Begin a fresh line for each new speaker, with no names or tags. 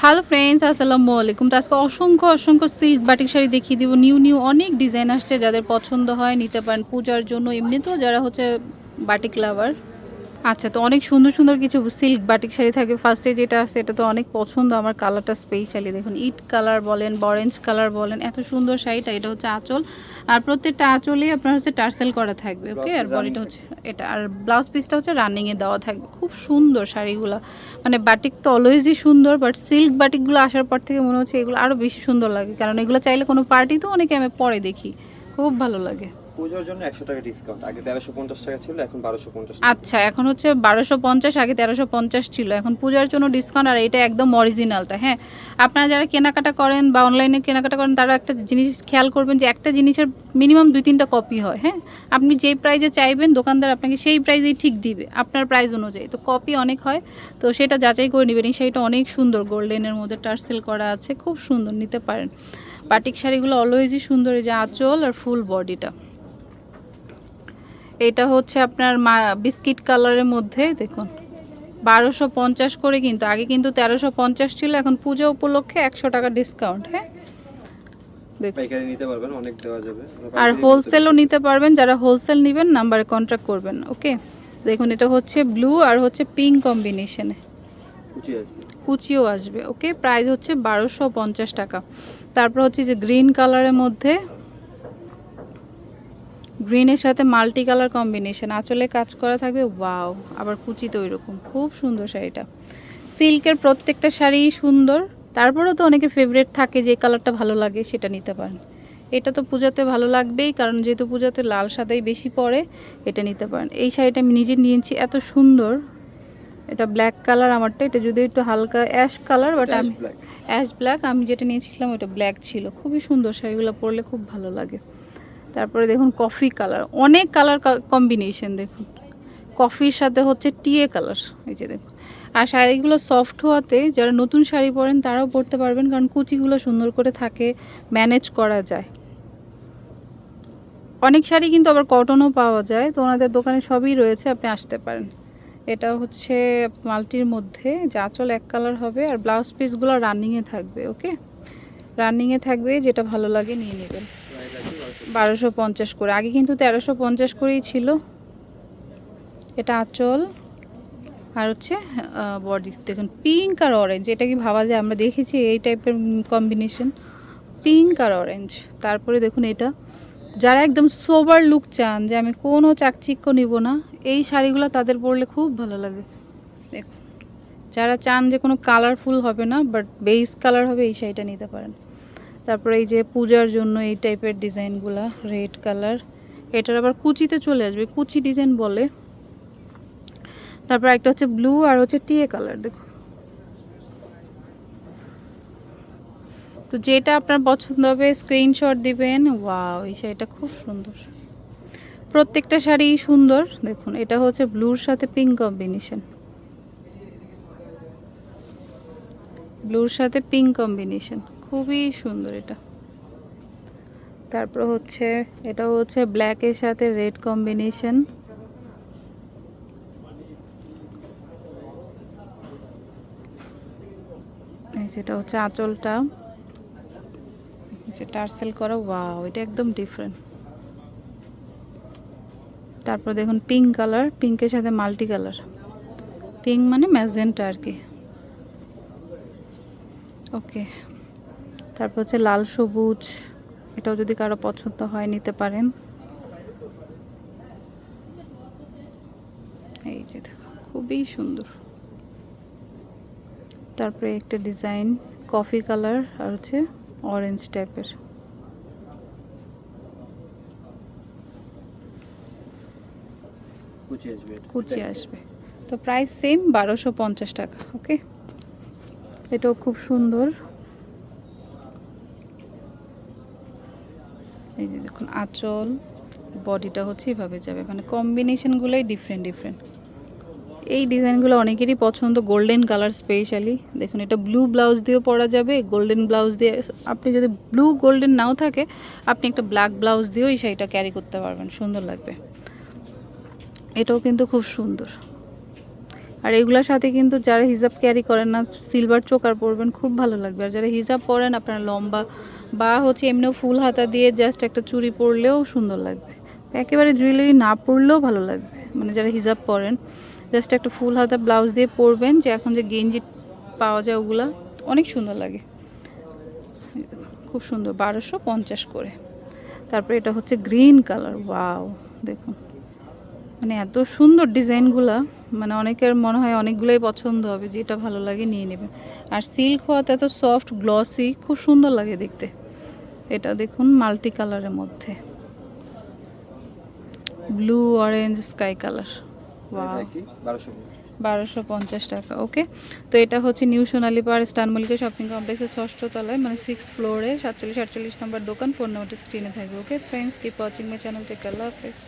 Hello friends আসসালামু আলাইকুম। তো আজকে অসংখ্য অসংখ্য সিল্ক বাটিক শাড়ি দেখিয়ে দিব। নিউ নিউ অনেক ডিজাইন আসছে যাদের পছন্দ হয়, নিতে পারেন পূজার জন্য। এমনিতেও যারা হচ্ছে বাটিক লাভার আচ্ছা তো অনেক সুন্দর সুন্দর কিছু সিল্ক বাটিক শাড়ি থাকে। ফার্স্টে যেটা আছে এটা তো অনেক পছন্দ আমার কালারটা স্পেশালি দেখুন ইট কালার বলেন অরেঞ্জ কালার বলেন এত সুন্দর শাড়িটা এটা হচ্ছে আঁচল। আর প্রত্যেকটা আঁচলেই আপনার হচ্ছে টার্সেল করা থাকবে ওকে আর বডিটা হচ্ছে এটা। আর ব্লাউজ পিসটা হচ্ছে রানিংয়ে দেওয়া থাকবে। খুব সুন্দর শাড়িগুলো। মানে বাটিক তো অলওয়েজই সুন্দর বাট সিল্ক বাটিকগুলো আসার পর থেকে মনে হচ্ছে এগুলো আরও বেশি সুন্দর লাগে। কারণ এগুলো চাইলে কোনো পার্টি তো অনেকে আমি পরে দেখি। খুব ভালো লাগে।
পুজোর জন্য একশো টাকা ডিসকাউন্ট আগে তেরোশো পঞ্চাশ টাকা ছিল, এখন বারোশো পঞ্চাশ
আচ্ছা এখন হচ্ছে বারোশো পঞ্চাশ, আগে তেরোশো পঞ্চাশ ছিল। এখন পূজার জন্য ডিসকাউন্ট আর এটা একদম অরিজিনালটা হ্যাঁ? আপনারা যারা কেনাকাটা করেন বা অনলাইনে কেনাকাটা করেন, তারা একটা জিনিস খেয়াল করবেন যে একটা জিনিসের মিনিমাম দুই তিনটা কপি হয় হ্যাঁ? আপনি যেই প্রাইজে চাইবেন, দোকানদার আপনাকে সেই প্রাইজেই ঠিক দিবে, আপনার প্রাইস অনুযায়ী। তো কপি অনেক হয়, তো সেটা যাচাই করে নেবেন। এই শাড়িটা অনেক সুন্দর গোল্ডেনের মধ্যে টার্সেল করা আছে, খুব সুন্দর, নিতে পারেন। বাটিক শাড়িগুলো অলওয়েজই সুন্দর, এই যে আঁচল আর ফুল বডিটা এটা হচ্ছে আপনার মা বিস্কিট কালারের মধ্যে দেখুন। বারোশো পঞ্চাশ করে কিন্তু আগে কিন্তু তেরোশো পঞ্চাশ ছিল এখন পুজো উপলক্ষে একশো টাকা ডিসকাউন্ট হ্যাঁ? আর হোলসেলও নিতে পারবেন যারা হোলসেল নেবেন নাম্বারে কন্ট্যাক্ট করবেন ওকে দেখুন এটা হচ্ছে ব্লু আর হচ্ছে পিঙ্ক কম্বিনেশনে কুচিও আসবে ওকে প্রাইস হচ্ছে বারোশো পঞ্চাশ টাকা। তারপর হচ্ছে যে গ্রিন কালারের মধ্যে গ্রিনের সাথে মাল্টি কালার কম্বিনেশন আঁচলে কাজ করা থাকবে ওয়াও আবার কুচি তো রকম খুব সুন্দর শাড়িটা সিল্কের প্রত্যেকটা শাড়ি সুন্দর তারপরেও তো অনেকে ফেভারিট থাকে যে কালারটা ভালো লাগে সেটা নিতে পারেন। এটা তো পূজাতে ভালো লাগবেই কারণ যেহেতু পূজাতে লাল সাদাই বেশি পরে এটা নিতে পারেন। এই শাড়িটা আমি নিজে নিয়েছি এত সুন্দর। এটা ব্ল্যাক কালার আমারটা এটা যদি একটু হালকা অ্যাশ কালার বাট আমি অ্যাশ ব্ল্যাক আমি যেটা নিয়েছিলাম ওটা ব্ল্যাক ছিল। খুবই সুন্দর শাড়িগুলো পরলে খুব ভালো লাগে। তারপরে দেখুন কফি কালার অনেক কালার কম্বিনেশন দেখুন। কফির সাথে হচ্ছে টিয়ে কালার এই যে দেখুন। আর শাড়িগুলো সফট হওয়াতে যারা নতুন শাড়ি পরেন তারাও পরতে পারবেন, কারণ কুচিগুলো সুন্দর করে থাকে ম্যানেজ করা যায়। অনেক শাড়ি কিন্তু আবার কটনও পাওয়া যায়, তো ওনাদের দোকানে সবই রয়েছে, আপনি আসতে পারেন। এটা হচ্ছে মাল্টির মধ্যে, যে আঁচল এক কালার হবে, আর ব্লাউজ পিসগুলো রানিংয়ে থাকবে ওকে রানিংয়ে থাকবে, যেটা ভালো লাগে, নিয়ে নেবেন। বারোশো পঞ্চাশ করে। আগে কিন্তু তেরোশো পঞ্চাশ করেই ছিল। এটা আঁচল। আর হচ্ছে বডি, দেখুন পিঙ্ক আর অরেঞ্জ এটা কি ভাবা যায়? আমরা দেখেছি এই টাইপের কম্বিনেশন পিঙ্ক আর অরেঞ্জ তারপরে দেখুন এটা। যারা একদম সোবার লুক চান, যে আমি কোনো চাকচিক্য নিব না, এই শাড়িগুলো তাদের পরলে খুব ভালো লাগে। দেখুন, যারা চান যে কোনো কালারফুল হবে না বাট বেস কালার হবে, এই শাড়িটা নিতে পারেন। তারপরে এই যে পূজার জন্য এই টাইপের ডিজাইনগুলা, রেড কালার, এটার আবার কুচিতে চলে আসবে, কুচি ডিজাইন বলে। তারপর একটা হচ্ছে ব্লু আর হচ্ছে টিয়ে কালার দেখুন তো যেটা আপনার পছন্দ হবে স্ক্রিনশট দিবেন। ওয়াও এই শাড়িটা খুব সুন্দর। প্রত্যেকটা শাড়ি সুন্দর, দেখুন, এটা হচ্ছে ব্লুর সাথে পিঙ্ক কম্বিনেশন ব্লুর সাথে পিঙ্ক কম্বিনেশন খুবই সুন্দর এটা। তারপর হচ্ছে এটা হচ্ছে ব্ল্যাকের সাথে রেড কম্বিনেশন যেটা হচ্ছে আঁচলটা। টার্সেল করা ওয়াও এটা একদম ডিফারেন্ট তারপর দেখুন পিঙ্ক কালার পিঙ্কের সাথে মাল্টি কালার পিঙ্ক মানে ম্যাজেন্টা আর কি। ওকে তারপর হচ্ছে লাল সবুজ এটাও যদি কারও পছন্দ হয় নিতে পারেন। এই যে দেখো খুবই সুন্দর। তারপরে একটা ডিজাইন কফি কালার আর হচ্ছে অরেঞ্জ টাইপের।
কুচি আসবে
আসবে। তো প্রাইস সেম বারোশো পঞ্চাশ টাকা ওকে? এটাও খুব সুন্দর। এই যে দেখুন, আঁচল, বডিটা হচ্ছে এভাবে যাবে। মানে কম্বিনেশনগুলোই ডিফারেন্ট ডিফারেন্ট এই ডিজাইনগুলো অনেকেরই পছন্দ গোল্ডেন কালার স্পেশালি দেখুন, এটা ব্লু ব্লাউজ দিয়েও পরা যাবে গোল্ডেন ব্লাউজ দিয়ে আপনি যদি ব্লু গোল্ডেন নাও থাকে, আপনি একটা ব্ল্যাক ব্লাউজ দিয়েও এই শাড়িটা ক্যারি করতে পারবেন, সুন্দর লাগবে। এটাও কিন্তু খুব সুন্দর। আর এগুলোর সাথে কিন্তু যারা হিজাব ক্যারি করেন না সিলভার চোকার পরবেন, খুব ভালো লাগবে। আর যারা হিজাব পরেন, আপনারা লম্বা বা হচ্ছে এমনিও ফুল হাতা দিয়ে জাস্ট একটা চুড়ি পরলেও সুন্দর লাগবে। একেবারে জুয়েলারি না পরলেও ভালো লাগবে। মানে যারা হিজাব পরেন জাস্ট একটা ফুল হাতা ব্লাউজ দিয়ে পরবেন যে এখন যে গেঞ্জি পাওয়া যায় ওগুলা, অনেক সুন্দর লাগে। খুব সুন্দর, বারোশো পঞ্চাশ করে। তারপরে এটা হচ্ছে গ্রিন কালার ওয়াও দেখুন। মানে এত সুন্দর ডিজাইনগুলা মানে অনেকের মনে হয় অনেকগুলোই পছন্দ হবে, যেটা ভালো লাগে নিয়ে নেবে আর সিল্ক হওয়াতে এত সফট গ্লসি খুব সুন্দর লাগে দেখতে। এটা দেখুন মাল্টি কালারের মধ্যে ব্লু অরেঞ্জ স্কাই কালার বারোশো পঞ্চাশ। টাকা ওকে তো এটা হচ্ছে নিউ সোনালী পাড় স্টান মল্লিকা শপিং কমপ্লেক্সের ষষ্ঠ তলায় মানে সিক্স ফ্লোরে সাতচল্লিশ আটচল্লিশ নম্বর দোকান ফোন নাম্বারটা স্ক্রিনে থাকবে okay friends keep watching my channel take আল্লাহ হাফেজ।